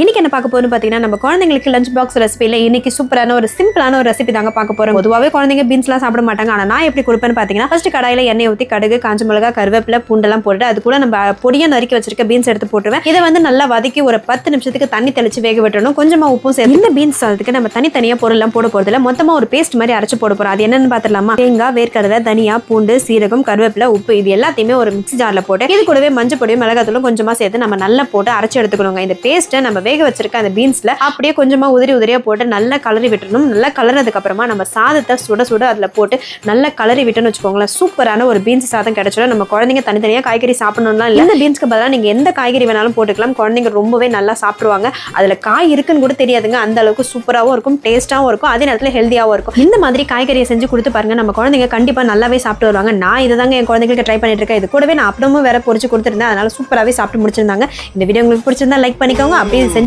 இன்னைக்கு என்ன பார்க்க போறோம்னு பார்த்தீங்கன்னா நம்ம குழந்தைங்களுக்கு லஞ்ச் பாக்ஸ் ரெசிபியில் இன்னைக்கு சூப்பரான ஒரு சிம்பிளான ஒரு ரெசிபி தாங்க பார்க்க போறோம். பொதுவாகவே குழந்தைங்க பீன்ஸ்லாம் சாப்பிட மாட்டாங்க. ஆனால் நான் எப்படி கொடுப்பேன்னு பார்த்தீங்கன்னா ஃபர்ஸ்ட் கடாயில் எண்ணெய் ஊற்றி கடுகு காஞ்ச மிளகா கருவேப்பிலை பூண்டெல்லாம் போட்டு அது கூட நம்ம பொடியை நறுக்கி வச்சிருக்க பீன்ஸ் எடுத்து போட்டுருவேன். இதை வந்து நல்லா வதக்கி ஒரு பத்து நிமிஷத்துக்கு தண்ணி தெளிச்சு வேக விட்டணும் கொஞ்சமாக உப்பும் சேர்த்து இந்த பீன்ஸ் சாதத்துக்கு நம்ம தனித்தனியாக பொருள்லாம் போட போகிறதுல மொத்தமாக ஒரு பேஸ்ட் மாதிரி அரைச்சு போட போகிறோம் அது என்னன்னு பார்த்துலாமா தேங்காய் வேர்க்கடலை தனியா பூண்டு சீரகம் கருவேப்பிலை உப்பு இது எல்லாத்தையுமே ஒரு மிக்சி ஜாரில் போட்டு இது கூடவே மஞ்சள் பொடியும் மிளகாத்தூளும் கொஞ்சமாக சேர்த்து நம்ம நல்லா போட்டு அரைச்சு எடுத்துக்கணுங்க. இந்த பேஸ்ட்டை நம்ம வேக வச்சிருக்க அந்த பீன்ஸ்ல அப்படியே கொஞ்சமா உதிரி உதிரியா போட்டு நல்லா கலரி விட்டணும் நல்லா கலர்னதுக்கு அப்புறமா நம்ம சாதத்தை சுட சுட அதுல போட்டு நல்லா கலரி விட்டுன்னு வச்சுக்கோங்களேன். சூப்பரான ஒரு பீன்ஸ் சாதம் கிடைச்சிடும். நம்ம குழந்தைங்க தனித்தனியா காய்கறி சாப்பிடணும்லாம் இல்லை. இந்த பீன்ஸ்க்கு பதிலாக நீங்க எந்த காய்கறி வேணாலும் போட்டுக்கலாம். குழந்தைங்க ரொம்பவே நல்லா சாப்பிடுவாங்க. அதுல காய் இருக்குன்னு கூட தெரியாதுங்க. அந்த அளவுக்கு சூப்பராகவும் இருக்கும் டேஸ்ட்டாகவும் இருக்கும். அதே நேரத்தில் ஹெல்த்தியாகவும் இருக்கும். இந்த மாதிரி காய்கறியை செஞ்சு கொடுத்து பாருங்க. நம்ம குழந்தைங்க கண்டிப்பாக நல்லாவே சாப்பிட்டு வருவாங்க. நான் இதை தாங்க என் குழந்தைங்களுக்கு ட்ரை பண்ணிட்டு இருக்கேன். இது கூடவே நான் அப்படமும் வேற பொறிச்சு கொடுத்துருந்தேன். அதனால சூப்பராகவே சாப்பிட்டு முடிச்சிருந்தாங்க. இந்த வீடியோ உங்களுக்கு பிடிச்சிருந்தா லைக் பண்ணிக்கோங்க. அப்படியே செஞ்சு